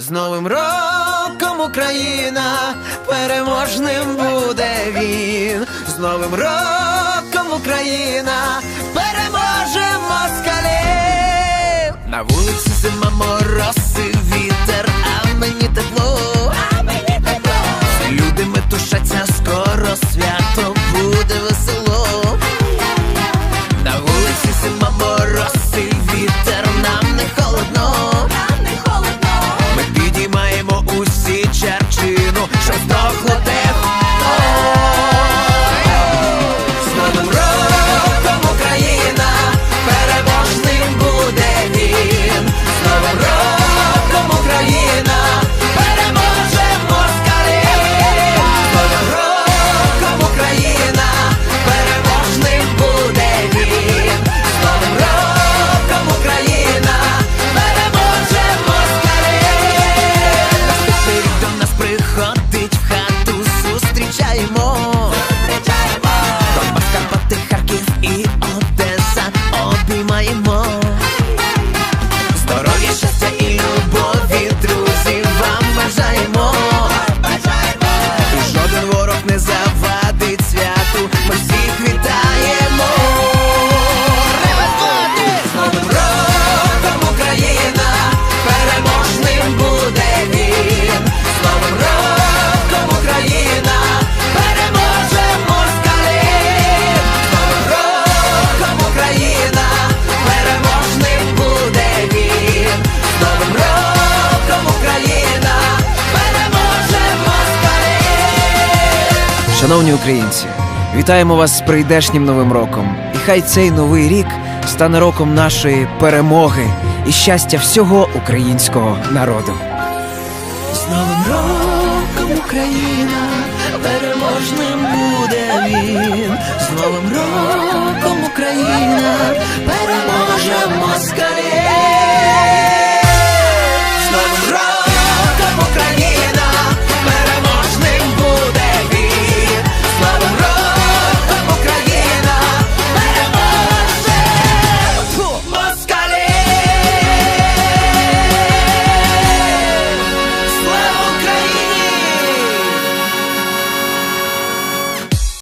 З Новим роком Україна, переможним буде він. З Новим роком Україна, переможе москалів. На вулиці зима всіх вітаємо. З Новим Україна, переможним буде він. З Україна, переможе москалів. З Україна, переможним буде він. З Україна, переможе москалів. Шановні українці, вітаємо вас з прийдешнім новим роком. І хай цей новий рік стане роком нашої перемоги і щастя всього українського народу. З Новим роком Україна, переможним буде він. З Новим роком Україна,